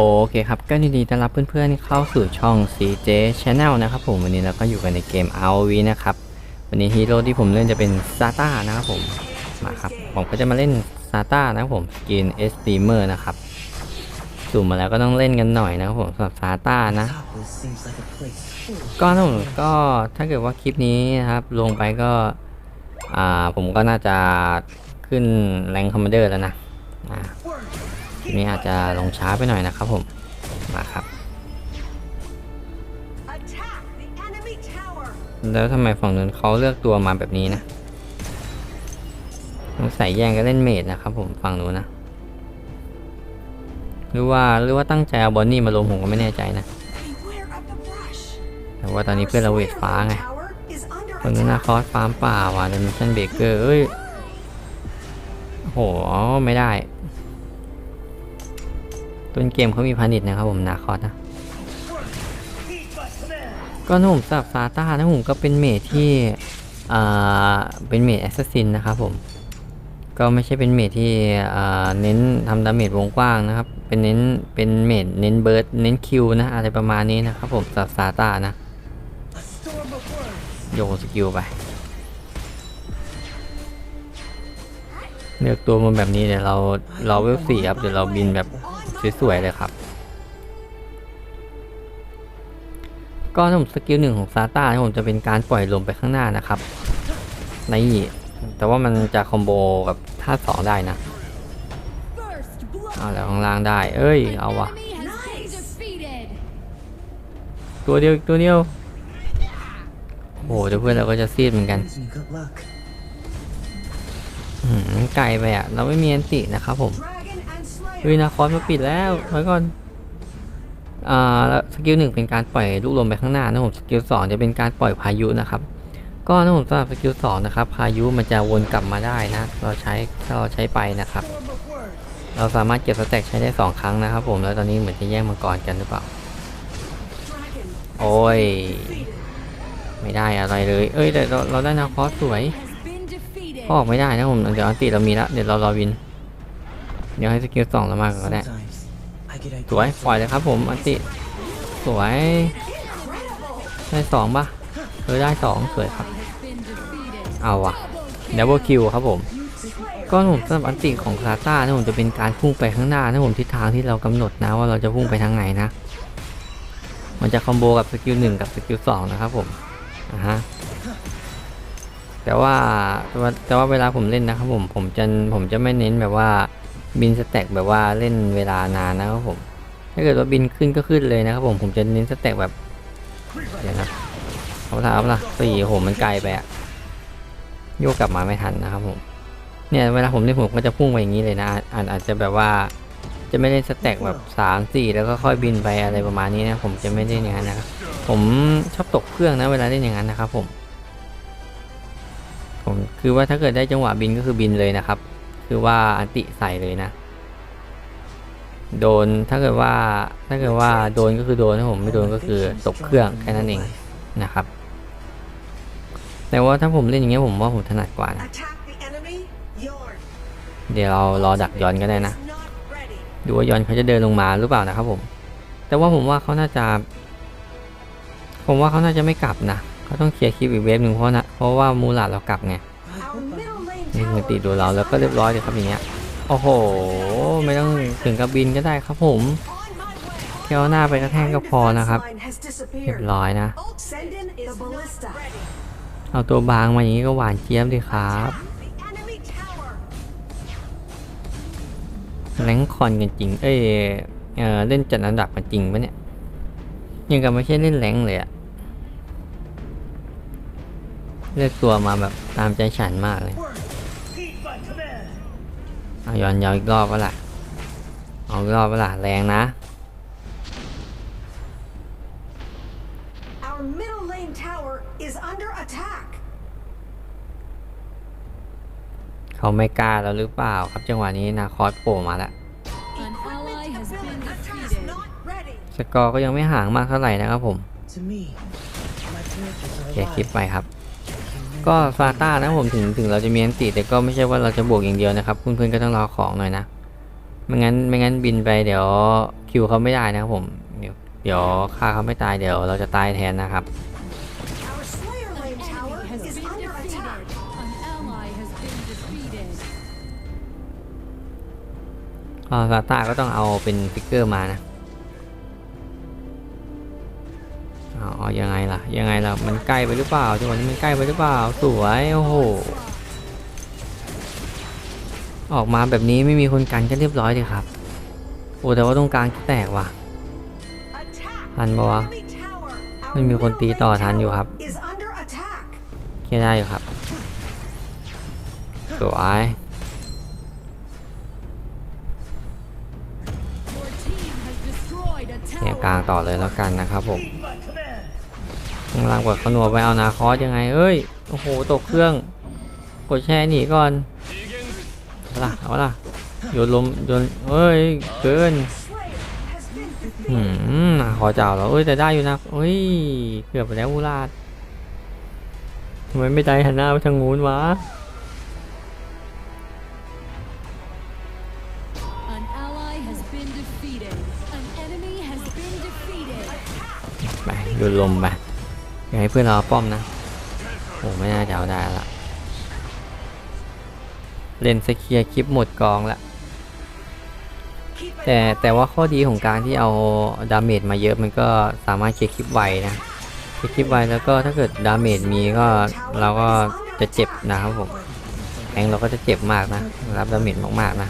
โอเคครับ ก็ยินดีต้อนรับเพื่อนๆเข้าสู่ช่อง CJ Channel นะครับผมวันนี้เราก็อยู่กันในเกม RV นะครับ วันนี้ฮีโร่ที่ผมเล่นจะเป็นซาต้านะครับผมมาครับ ผมก็จะมาเล่นซาต้านะครับผมสกินเอสตีเมอร์นะครับสุ่มมาแล้วก็ต้องเล่นกันหน่อยนะครับผมสำหรับซาต้านะ ก็ถ้าผมก็ถ้าเกิดว่าคลิปนี้นะครับ ลงไปก็อ่าผมก็น่าจะขึ้นแรงคอมมานเดอร์แล้วนะอ่า นี้อาจจะลงช้าไปหน่อยนะครับผม มาครับ แล้วทำไมฝั่งนู้นเขาเลือกตัวมาแบบนี้นะต้องใส่แย่งกันเล่นเมดนะครับผมฝั่งนู้นนะ หรือว่าหรือว่าตั้งใจเอาบอนนี่มาลงผมก็ไม่แน่ใจนะ แต่ว่าตอนนี้เพื่อนเราเวทฟ้าไง Tower is under ฝั่งนู้นนาคอสฟาร์มป่าว่ะเดมิชันเบเกอร์เอ้ยโอ้โหไม่ได้ ต้นเกมเขามีพานิชนะครับผมนาคอสนะ ก็นะผมสับซาต้านะผมก็เป็นเมทที่อ่าเป็นเมทแอสซัสซินนะครับผม ก็ไม่ใช่เป็นเมทที่อ่าเน้นทำดาเมจวงกว้างนะครับ เป็นเน้นเป็นเมทเน้นเบิร์ดเน้นคิวนะอะไรประมาณนี้นะครับผมสับซาต้านะโยนสกิลไปเลือกตัวมาแบบนี้เดี๋ยวเราเราเวลสี่ครับเดี๋ยวเราบินแบบ สวยๆเลยครับ ก็ถ้าผมสกิลหนึ่งของซาต้าผมจะเป็นการปล่อยลมไปข้างหน้านะครับนี่แต่ว่ามันจะคอมโบกับท่าสองได้นะเอาแล้วข้างล่างได้ เอ้ย เอาวะตัวเดียวตัวเดียว โอ้โหเดี๋ยวเพื่อนเราก็จะซีดเหมือนกันหืมไกลไปอะ เราไม่มีอันตินะครับผม Dragon and เฮ้ย Slayer. นาคอสมาปิดแล้วถอยก่อนอ่าสกิลหนึ่งเป็นการปล่อยลูกลมไปข้างหน้านะผมสกิลสองจะเป็นการปล่อยพายุนะครับ ก็นะผมสำหรับสกิลสองนะครับพายุมันจะวนกลับมาได้นะ เราใช้ถ้าเราใช้ไปนะครับ เราสามารถเก็บสแต็กใช้ได้สองครั้งนะครับ ผมแล้วตอนนี้เหมือนจะแย่งมังกรกันหรือเปล่าโอ้ย ไม่ได้อะไรเลย เอ้ยแต่เราเราได้นาคอสสวย Has been defeated. ออกไม่ได้นะผมเดี๋ยวอันติเรามีละเดี๋ยวเรารอวิน เดี๋ยวให้สกิลสองเรามาก่อนก็ได้ Sometimes I get สวย ideas ปล่อยเลยครับผมอันติสวยได้สองปะเออได้สองสวยครับ Has been defeated. เอาว่ะดับเบิลคิวครับผมก็ผมสำหรับอันติของซาต้านะผมจะเป็นการพุ่งไปข้างหน้านะผมทิศทางที่เรากำหนดนะว่าเราจะพุ่งไปทางไหนนะ มันจะคอมโบกับสกิลหนึ่งกับสกิลสองนะครับผมอ่าฮะแต่ว่าแต่ว่าแต่ว่าเวลาผมเล่นนะครับผมผมจะผมจะไม่เน้นแบบว่า บินสแต็กแบบว่าเล่นเวลานานนะครับผม ถ้าเกิดว่าบินขึ้นก็ขึ้นเลยนะครับผม ผมจะเน้นสแต็กแบบเดี๋ยวนะเอาละเอาละสี่โหมันไกลไปอะโยกกลับมาไม่ทันนะครับผม เนี่ยเวลาผมเล่นผมก็จะพุ่งไปอย่างนี้เลยนะอาจอาจจะแบบว่าจะไม่เล่นสแต็กแบบสามสี่แล้วก็ค่อยบินไปอะไรประมาณนี้นะ ผมจะไม่เล่นอย่างนั้นนะครับ ผมชอบตกเครื่องนะเวลาเล่นอย่างนั้นนะครับผม ผมคือว่าถ้าเกิดได้จังหวะบินก็คือบินเลยนะครับ คือว่าอันติใส่เลยนะ โดนถ้าเกิดว่าถ้าเกิดว่าโดนก็คือโดนถ้าผมไม่โดนก็คือตกเครื่องแค่นั้นเองนะครับ แต่ว่าถ้าผมเล่นอย่างเงี้ยผมว่าผมถนัดกว่านะเดี๋ยวเรารอดักย้อนก็ได้นะ ดูว่าย้อนเขาจะเดินลงมาหรือเปล่านะครับผม แต่ว่าผมว่าเขาน่าจะ ผมว่าเขาน่าจะไม่กลับนะเขาต้องเคลียร์คลิปอีกเวฟหนึ่งเพราะนะเพราะว่ามูลาดเรากลับไง นี่มัน tower ตีดูเราแล้วก็เรียบร้อยเลยครับอย่างเงี้ยโอ้โห ไม่ต้องถึงกับบินก็ได้ครับผมเที่ยวหน้าไปกระแทกก็พอนะครับเรียบร้อยนะ เอาตัวบางมาอย่างนี้ก็หวานเจี๊ยบดีครับแรงคอนกันจริง เอ้ยเออเล่นจัดอันดับกันจริงปะเนี่ย ยังกับไม่ใช่เล่นแรงเลยอะเลือกตัวมาแบบตามใจฉันมากเลย เอาย้อนยาวอีกรอบวะล่ะ เอาอีกรอบวะล่ะแรงนะ Our middle lane tower is under attack. เขาไม่กล้าแล้วหรือเปล่าครับจังหวะนี้นาคอสโผล่มาแล้ว An ally has been Attack defeated. not ready. สกอร์ก็ยังไม่ห่างมากเท่าไหร่นะครับผม To me, my characters โอ are เคคลิป alive. ไปครับ Can ก็ฟาต้านะผมถึงถึงเราจะมีอันติแต่ก็ไม่ใช่ว่าเราจะบวกอย่างเดียวนะครับเพื่อนๆก็ต้องรอของหน่อยนะไม่งั้นไม่งั้นบินไปเดี๋ยวคิวเขาไม่ได้นะครับผมเดี๋ยวเดี๋ยวฆ่าเขาไม่ตายเดี๋ยวเราจะตายแทนนะครับอ่าซาต้าก็ต้องเอาเป็นฟิกเกอร์มานะ เอายังไงล่ะ ยังไงล่ะ มันใกล้ไปหรือเปล่าจังหวะนี้มันใกล้ไปหรือเปล่า สวย โอ้โห ออกมาแบบนี้ไม่มีคนกันก็เรียบร้อยเลยครับ โอ้แต่ว่าตรงกลางแตกว่ะ ทันปะวะ Enemy tower. Our ไม่มีคนตีต่อทันอยู่ครับ is under attack. เคลียได้อยู่ครับ สวยเคลียกลางต่อเลยแล้วกันนะครับผม ข้างล่างกดขนวไปเอานาคอสยังไงเอ้ย โอ้โห ตกเครื่อง กดแช่หนีก่อนเอาล่ะเอาล่ะโยนลมโยนเอ้ย เกิน Slayer has been อื defeated. มนาคอเจ้าเหรอเอ้ย แต่ได้อยู่นะเอ้ย เกือบไปแล้วมูลาดทำไมไม่ได้หันหน้าไปทางงูนวะ An ally has been defeated. An enemy has been defeated. ไปโยนลมไป อย่าให้เพื่อนเราป้อมนะโอ้ไม่น่าจะเอาได้ละเล่นสเคียคลิปหมดกองละแต่แต่ว่าข้อดีของการที่เอาดาเมจมาเยอะมันก็สามารถเคลียร์คลิปไวนะเคลียร์คลิปไวแล้วก็ถ้าเกิดดาเมจมีก็เราก็จะเจ็บนะครับผมแองเราก็จะเจ็บมากนะรับดาเมจมากๆนะ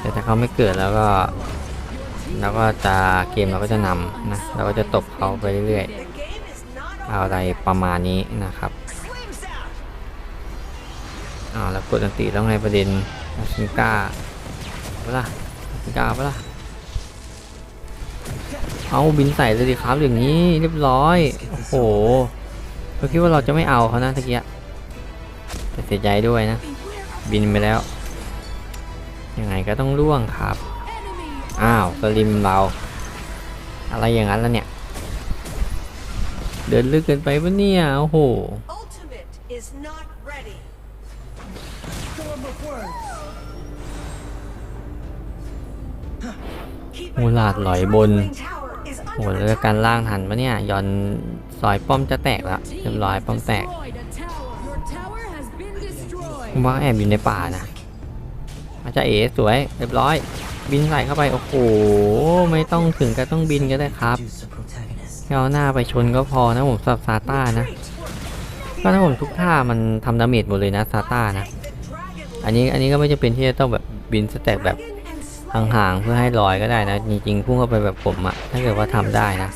แต่ถ้าเขาไม่เกิดแล้วก็เราก็จะเกมเราก็จะนำนะเราก็จะตบเขาไปเรื่อยๆ อาอะไรประมาณนี้นะครับอ้าแล้วกดอันติแล้วไงประเด็นซิงก้าเปล่าซิงก้าเปล่าเอาบินใส่เลยดิครับอย่างนี้เรียบร้อยโอ้โหเราคิดว่าเราจะไม่เอาเขานะตะเกียแต่เสียใจด้วยนะ บินไปแล้วยังไงก็ต้องล่วงครับ อ้าวสลิมเรา อะไรอย่างนั้นแล้วเนี่ย เดินลึกเกินไปปะเนี่ยโอ้โห Ultimate is not ready. Storm of words. Keep มู an ลาด eye. หลอย Our บน Lane Tower is โอ้โห under แล้วการ attack. ล่างทันปะเนี่ยยอนซอยป้อมจะแตกแล้ว team เรียบร้อย has ป้อมแตก destroyed a tower. Your tower has been ผม destroyed. ว่าแอบอยู่ในป่านะอาจจะเอ๋สวยเรียบร้อย บินใส่เข้าไป โอ้โห ไม่ต้องถึงกับต้องบินก็ได้ครับ เอาหน้าไปชนก็พอนะผมสับซาต้านะ ก็ถ้าผมทุกท่ามันทำดาเมจหมดเลยนะซาต้านะ อันนี้อันนี้ก็ไม่จำเป็นที่จะต้องแบบบินสแต็กแบบห่างๆเพื่อให้ลอยก็ได้นะ จริงๆพุ่งเข้าไปแบบผมอะถ้าเกิดว่าทำได้นะ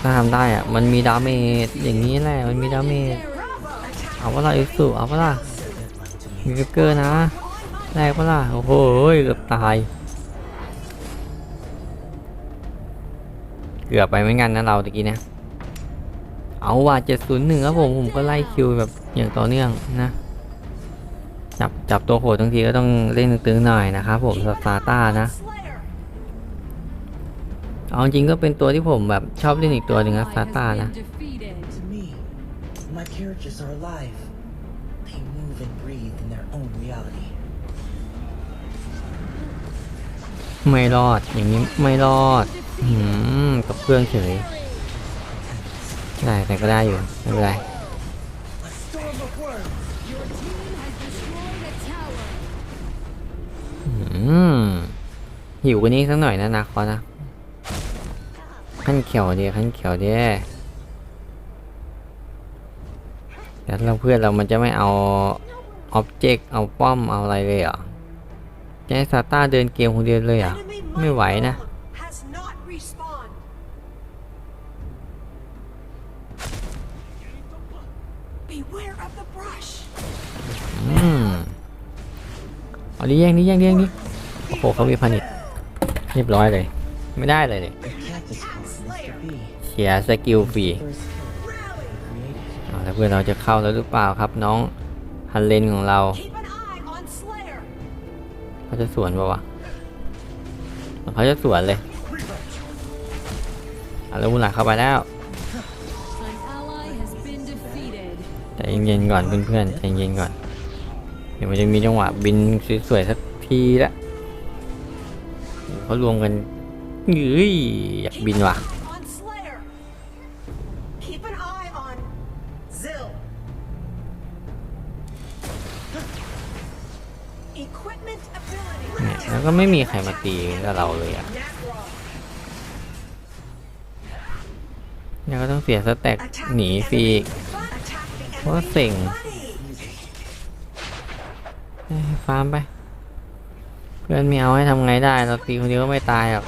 ถ้าทำได้อะมันมีดาเมจอย่างนี้แหละมันมีดาเมจเอาเวลาอิสุเอาเวลามี me. ฟิกเกอร์นะแรกเวลาโอ้โหเกือบตาย เกือบไปเหมือนกันนะเราตะกี้นะเอาว่ะ701ครับผมผมก็ไล่คิวแบบอย่างต่อเนื่องนะจับจับตัวโหดทั้งทีก็ต้องเล่นตึงๆหน่อยนะครับผมสตาร์ต้านะ Slayer. เอาจริงก็เป็นตัวที่ผมแบบชอบเล่นอีกตัวหนึ่งนะ Ally ซา has ต้า been นะ defeated. To me, my characters are alive. They move and breathe in their own reality. ไม่รอดอย่างนี้ไม่รอด อืมกับเครื่องเฉยได้แต่ก็ได้อยู่ไม่เป็นไรหิวกว่านี้สักหน่อยนะนาคอนะขั้นเขียวดีขั้นเขียวดีแต่เราเพื่อนเรามันจะไม่เอาอ็อบเจกต์เอาป้อมเอาอะไรเลยเหรอจะให้ซาต้าเดินเกมคนเดียวเลยเหรอไม่ไหวนะ เอาดิแย่งดิแย่งดิแย่งดิโอ้โหเขามีพันิชเรียบร้อยเลย ไม่ได้เลยเลย The cactus called Mr. B. เสียสกิลฟรี First Rally. created. เอาแล้วเพื่อนเราจะเข้าแล้วหรือเปล่าครับน้องฮันเลนของเรา Keep an eye on Slayer. เขาจะสวนป่าวะเขาจะสวนเลยเอาแล้วมูหลาเข้าไปแล้ว An ally has been defeated. ใจเย็นๆก่อนเพื่อนๆใจเย็นๆก่อน เดี๋ยวมันจะมีจังหวะบินสวยๆสักทีละเขารวมกันเฮ้ยอยากบินว่ะ On Slayer. Keep an eye on Zill. Equipment เนี่ย ability. แล้วก็ไม่มีใครมาตีกับเราเลยอะ Necron. เนี่ยก็ต้องเสียสแต็ก Attack หนี the ฟรี enemy. Attack the เพราะว่า enemy. เซ็ง Money. เอ้ย ฟาร์มไป เพื่อนไม่เอาให้ทำไงได้ เราตีคนเดียวก็ไม่ตายหรอก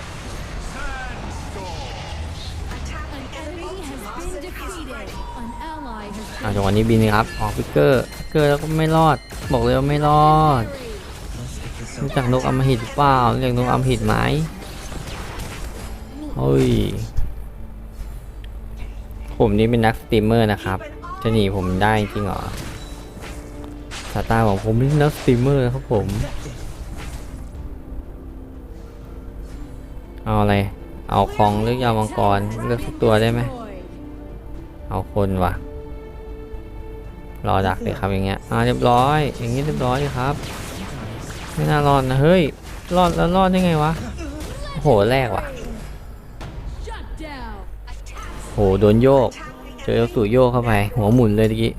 อ่าจังหวะนี้บินครับ ออกฟิกเกอร์ฟิกเกอร์แล้วก็ไม่รอด บอกเลยว่าไม่รอดรู้จักนกอมหิตหรือเปล่ารู้จักนกอมหิตไหมเฮ้ย ผมนี่เป็นนักสตรีมเมอร์นะครับ จะหนีผมได้จริงเหรอ สาตาของผมนี่นักสตรีมเมอร์ครับผม เอาอะไร เอาคองหรือกยามังกรเลือกสักตัวได้ไหม เอาคนว่ะ รอดักเลยครับอย่างเงี้ย อ่าเรียบร้อย อย่างงี้เรียบร้อยเลยครับ ไม่น่ารอดนะเฮ้ย รอดแล้วรอดได้ไงวะ โหแรกว่ะ โหโดนโยก เจอเอลสูโยกเข้าไป หัวหมุนเลยตะกี้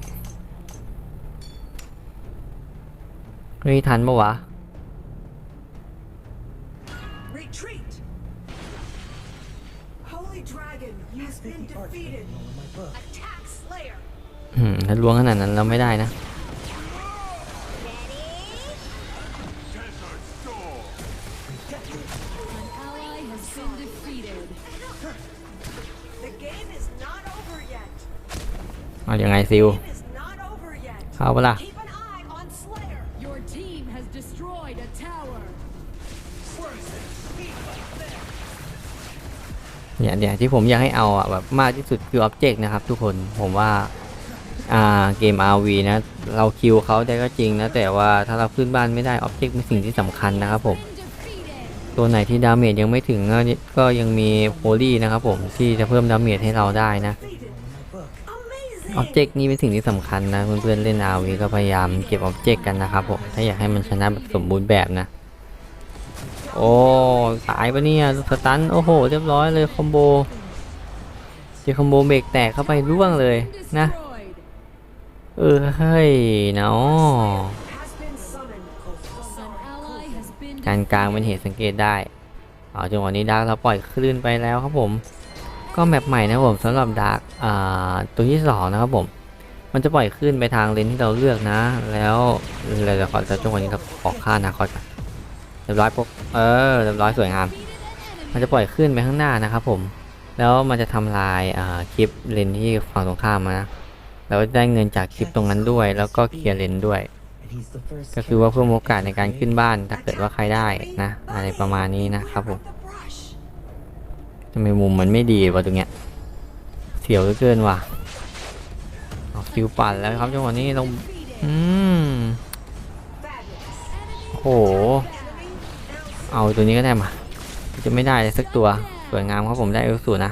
เฮ้ยทันปะวะ Retreat. Holy Dragon has been defeated. Roll in my book. Attack Slayer. อืมถ้าล้วงขนาดนั้นเราไม่ได้นะ An ally has been defeated. The game is not over yet. เอายังไงซิล Game is not over yet. เข้าปะล่ะ เนี่ยเนี่ยที่ผมอยากให้เอาอะแบบมากที่สุดคืออ็อบเจกต์นะครับทุกคนผมว่าอ่าเกม RV นะ เราคิวเขาได้ก็จริงนะ แต่ว่าถ้าเราขึ้นบ้านไม่ได้อ็อบเจกต์เป็นสิ่งที่สำคัญนะครับผมตัวไหนที่ดาเมจยังไม่ถึงก็ยังมีโพลีนะครับผมที่จะเพิ่มดาเมจให้เราได้นะอ็อบเจกต์นี่เป็นสิ่งที่สำคัญนะเพื่อนๆเล่น RV ก็พยายามเก็บอ็อบเจกต์กันนะครับผมถ้าอยากให้มันชนะแบบสมบูรณ์แบบนะ โอ้ตายปะเนี่ยสตันโอ้โหเรียบร้อยเลยคอมโบเจอคอมโบเบรกแตกเข้าไปร่วงเลยนะ เออเฮ้ยเนาะการกลางเป็นเหตุสังเกตได้เอาจังหวะนี้ดาร์กเราปล่อยคลื่นไปแล้วครับผม ก็แมปใหม่นะผมสำหรับดาร์กอ่าตัวที่สองนะครับผมมันจะปล่อยคลื่นไปทางเลนที่เราเลือกนะ แล้วเราจะขอจะจังหวะนี้เราขอค่านะคอก่อนเรียบร้อยปุ๊บเออเรียบร้อยสวยงาม มันจะปล่อยคลื่นไปข้างหน้านะครับผม แล้วมันจะทำลายอ่าคลิปเลนที่ฝั่งตรงข้ามนะแล้วได้เงินจากคลิปตรงนั้นด้วย แล้วก็เคลียร์เลนด้วย ก็คือว่าเพิ่มโอกาสในการขึ้นบ้านถ้าเกิดว่าใครได้นะ อะไรประมาณนี้นะครับผมทำไมมุมมันไม่ดีวะตรงเนี้ยเสียวเหลือเกินว่ะเอาคิวปั่นแล้วครับจังหวะนี้ลงอืมโห เอาตัวนี้ก็ได้มา จะไม่ได้สักตัว สวยงามครับผมได้เอลสูนะ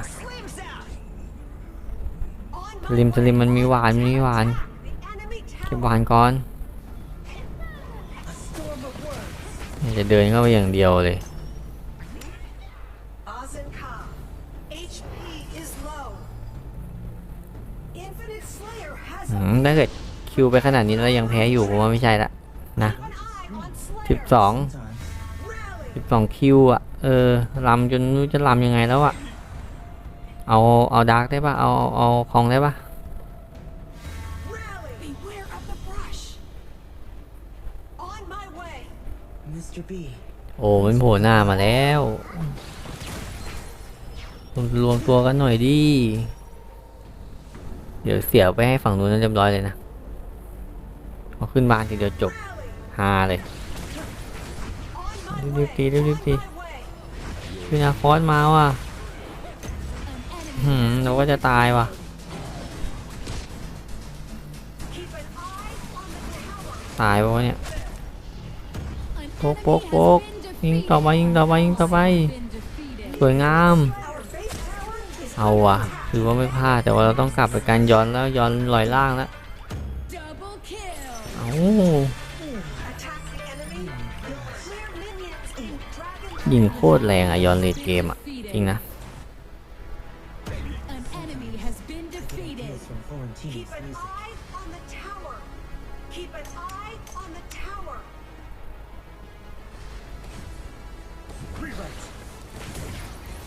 สลิมสลิมมันมีหวานมันมีหวานเก็บหวานก่อนจะเดินเข้าไปอย่างเดียวเลยถ้าเกิดคิวไปขนาดนี้แล้วยังแพ้อยู่ผมว่าไม่ใช่ละนะ Keep an eye on สิบ Slayer. สอง Time. สิบสองคิวอะ เออลำจนไม่รู้จะลำยังไงแล้วอะ เอา เอาดาร์กได้ปะเอา เอาคองได้ปะ Rally. Beware of the brush. On my way. Mr. B. โอ้มันโผล่หน้ามาแล้วรวมรวมตัวกันหน่อยดิ เดี๋ยวเสียไปให้ฝั่งนู้นนั้นเรียบร้อยเลยนะ เอาขึ้นบ้านทีเดียวจบ Rally. ฮาเลย On my รีบๆตีรีบๆตีพี่นาคอสมาว่ะหืมเราก็จะตายว่ะตายปะวะเนี่ยโป๊กโป๊กโป๊กยิงต่อไปยิงต่อไปยิงต่อไปสวยงาม เอาว่ะคือว่าไม่พลาดแต่ว่าเราต้องกลับไปการย้อนแล้วย้อนลอยล่างแล้ว Double kill. เอา ยิงโคตรแรงอะยอนเลดเกมอะจริงนะ An enemy has been Get defeated. heals from Florentina's Keep an music. eye on the tower. Keep an eye on the tower.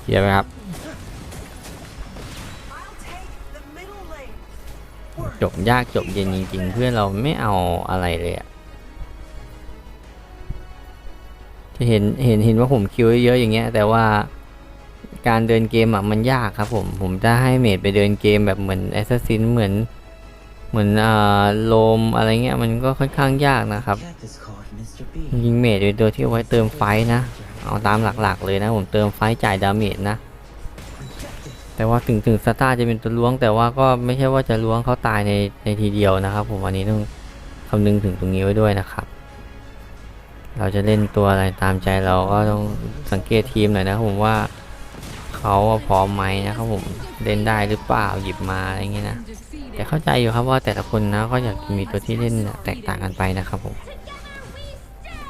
เขียร์ไหมครับ I'll take the middle lane. จบยากจบเย็นจริงๆ เพื่อนเราไม่เอาอะไรเลยอะ จะเห็นเห็นเห็นว่าผมคิวเยอะอย่างเงี้ย แต่ว่าการเดินเกมอะมันยากครับผมผมจะให้เมดไปเดินเกมแบบเหมือนแอสซัสซินเหมือนเหมือนอ่าโลมอะไรเงี้ยมันก็ค่อนข้างยากนะครับ ยิงเมดเป็นตัวที่เอาไว้เติมไฟนะ เอาตามหลักๆเลยนะ ผมเติมไฟจ่ายดาเมจนะแต่ว่าถึงถึงสตาร์จะเป็นตัวล้วง แต่ว่าก็ไม่ใช่ว่าจะล้วงเขาตายในในทีเดียวนะครับ ผมอันนี้ต้องคำนึงถึงตรงนี้ไว้ด้วยนะครับ เราจะเล่นตัวอะไรตามใจเราก็ต้องสังเกตทีมหน่อยนะผมว่าเขาพร้อมไหมนะครับผมเล่นได้หรือเปล่าหยิบมาอะไรเงี้ยนะแต่เข้าใจอยู่ครับว่าแต่ละคนนะก็อยากมีตัวที่เล่นแตกต่างกันไปนะครับผม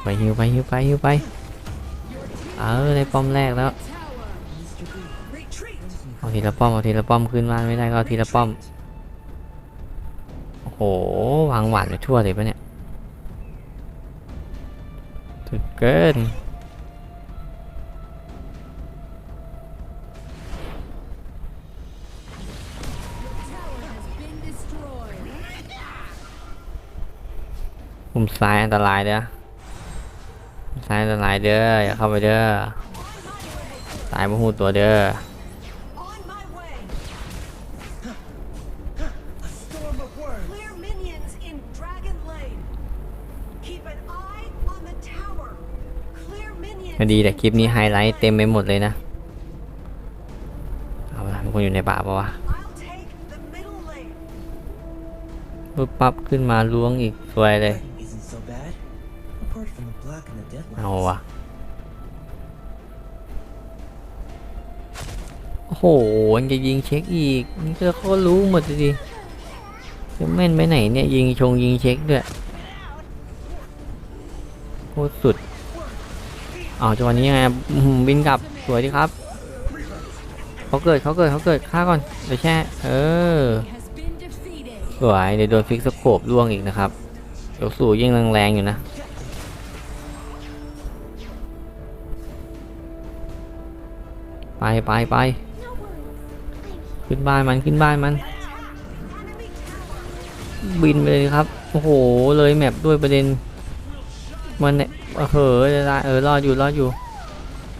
ไปฮิวไปฮิวไปฮิวไปเออได้ป้อมแรกแล้วเอาทีละป้อมเอาทีละป้อมขึ้นบ้าไม่ได้ก็เอาทีละป้อมโอ้โหวางหวานไปทั่วเลยปะเนี่ย สุดเกินมุมซ้ายอันตรายเด้อมุมซ้ายอันตรายเด้ออย่าเข้าไปเด้อตายมาหูตัวเด้อ ก็ดีแต่คลิปนี้ไฮไลท์เต็มไปหมดเลยนะ เอาละมีคนอยู่ในป่าปะวะปุ๊บปั๊บขึ้นมาล้วงอีกสวยเลย เอาวะโอ้โหยังจะยิงเช็คอีก นี่ก็เขารู้หมดเลยดิจะแม่นไปไหนเนี่ยยิงชงยิงเช็คด้วยโคตรสุด อ้าจังหวะนี้ยังไงบินกลับสวยดีครับเขาเกิดเขาเกิดเขาเกิดฆ่าก่อนเดี๋ยวแช่เออสวยเดี๋ยวโดนฟิกสโคปล่วงอีกนะครับเดี๋ยวสู่ยิ่งแรงๆอยู่นะไปไปไปขึ้นบ้านมันขึ้นบ้านมัน บินไปเลยครับ โอ้โห เลยแมปด้วยประเด็น มันเนี่ย เออเหอได้เออรอดอยู่รอดอยู่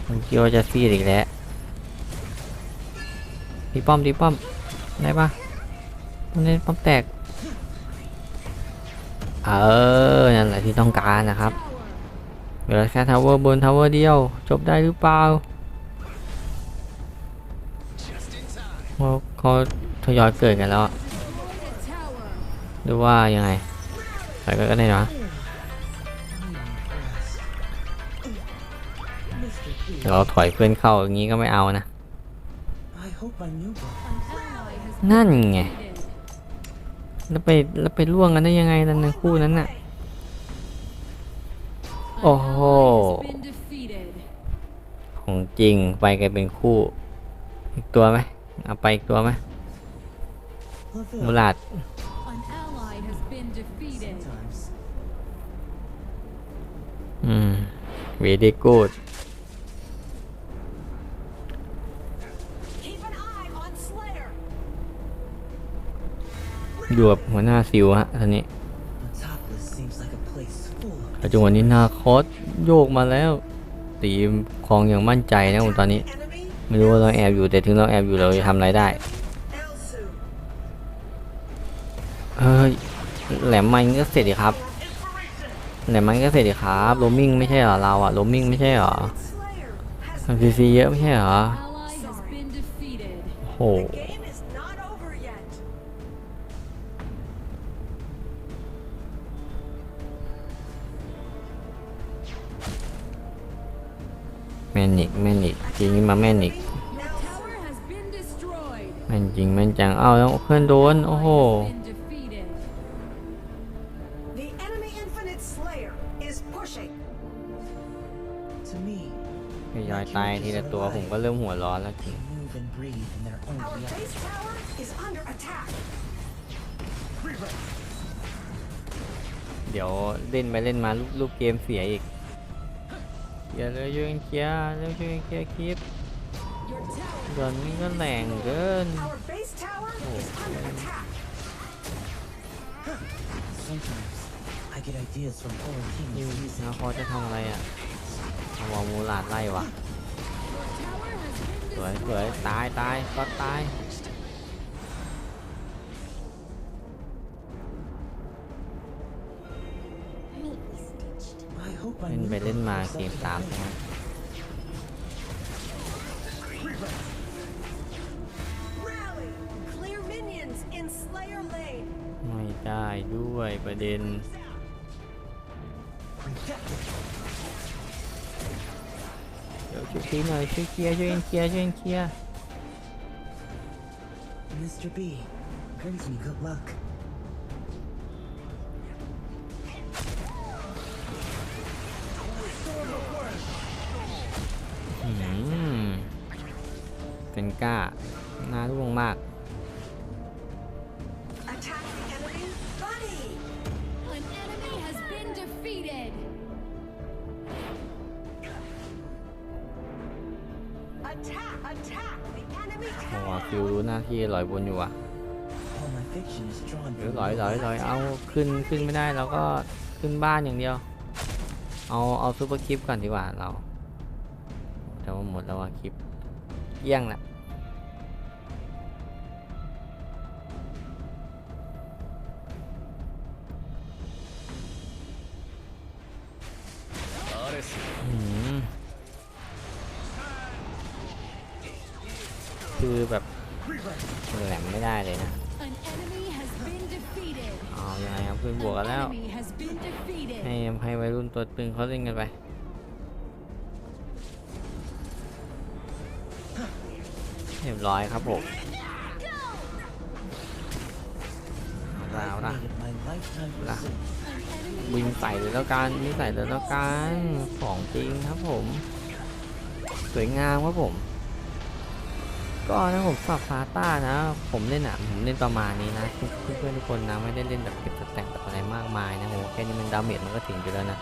ผมคิดว่าจะซีดอีกแล้วตีป้อมตีป้อมได้ปะมันเล่นป้อมแตก เออ นั่นแหละที่ต้องการนะครับเหลือแค่ทาวเวอร์บนทาวเวอร์เดียว จบได้หรือเปล่าเขาเขาทยอยเกิดกันแล้วหรือว่ายังไงใส่ก็ได้นะ เราถอยเพื่อนเข้าอย่างนี้ก็ไม่เอานะ I hope my new book. An ally has นั่นไง defeated. แล้วไปแล้วไปล่วงกันได้ยังไงนั่นนะคู่นั้นน่ะ An Oh. ally has been defeated. ของจริงไปกันเป็นคู่ อีกตัวไหมเอาไปอีกตัวไหม Love มู it. ลาด An ally has been defeated. Sometimes. อืมวีดีกูด อยู่กับหัวหน้าซิวฮะตอนนี้ Metropolis seems like a place full of ปัจจุบันนี้นาคอสโยกมาแล้ว ตีมคลองอย่างมั่นใจนะผมตอนนี้ Enemy ไม่รู้ว่าเราแอบอยู่แต่ถึงเราแอบอยู่เราจะทำอะไรได้ Elsu. เฮ้ยแหลมมันก็เสร็จดิครับแหลมมันก็เสร็จดิครับโรมมิ่งไม่ใช่เหรอเราอะโรมมิ่งไม่ใช่เหรอ Slayer has ทำซีซีเยอะไม่ใช่เหรอ Ally has been defeated. โอ้ แมนอีกแมนอีกจริงมาแมนอีก Tower has been destroyed. แมนจริงแมนจังเอ้าแล้วเพื่อนโดนโอ้โห Has been defeated. The enemy Infinite Slayer is pushing. To me, ทยอยตายทีละตัวผมก็เริ่มหัวร้อนแล้วจริ They ง move and breathe in their own Our reality. base tower is under attack. เดี๋ยวเล่นไปเล่นมาลูกลูกเกมเสียอีก อย่าเลยช่วยกันเคลียร์เร็วช่วยกันเคลียร์คลิป Your tower เดี๋ยวนี้ก็แรงเกิน Our base tower is under attack. Sometimes I get ideas from foreign นี่ kings นา using คอจะทำอะไรอะเอาวอมูลาดไล่วะ tower has been สวยสวยตายตายก็ตาย เล่นไปเล่นมาเกมตาม the ใช่ไหมไม่ได้ด้วยประเด็นเดี๋ยวช่วยทีหน่อยช่วยเคลียร์ช่วยเคลียร์ช่วยเคลียร์ Mr. B brings me good luck. กล้าหน้าร่วงมาก Attack the enemy. Bunny! An enemy has been defeated. Attack! Attack the enemy โอ้ tower. คิวรู้หน้าที่ลอยบนอยู่อะ All my fiction is drawn หรือ from ลอยลอย real ลอย life. เอาขึ้นขึ้นไม่ได้เราก็ขึ้นบ้านอย่างเดียว เอาเอาซูเปอร์คลิปก่อนดีกว่าเราแต่ว่าหมดแล้วว่าคลิปเยี่ยงแหละ คือแบบแหลมไม่ได้เลยนะเอายังไงครับขึ้นบวกกันแล้ว ให้ให้วัยรุ่นตัวตึงเขาเล่นกันไปเรียบร้อยครับผมเอาละเอา วิ่ง has ใส่เลยแล้วกันวิ่งใส่เลยแล้วกันของจริงครับผม สวยงามครับผม ก็นะผมสับฟาต้านะ ผมเล่นอะผมเล่นประมาณนี้นะเพื่อนๆทุกคนนะไม่ได้เล่นแบบเก็บสแต็กแบบอะไรมากมายนะโหแค่นี้มันดาเมจมันก็ถึงอยู่แล้วนะ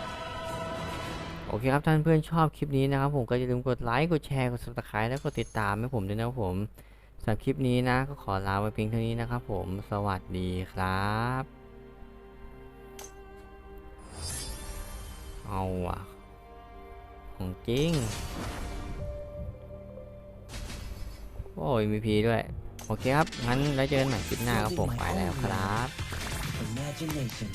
โอเคครับท่านเพื่อนชอบคลิปนี้นะครับผมก็อย่าลืมกดไลค์กดแชร์กด subscribe และกดติดตามให้ผมด้วยนะครับผมสำหรับคลิปนี้นะก็ขอลาไว้เพียงเท่านี้นะครับผมสวัสดีครับ เอาว่ะ ของจริง โอ้ยมีพีด้วย โอเคครับ งั้นแล้วเจอกันใหม่คลิปหน้าครับผม ไปแล้วครับ Imagination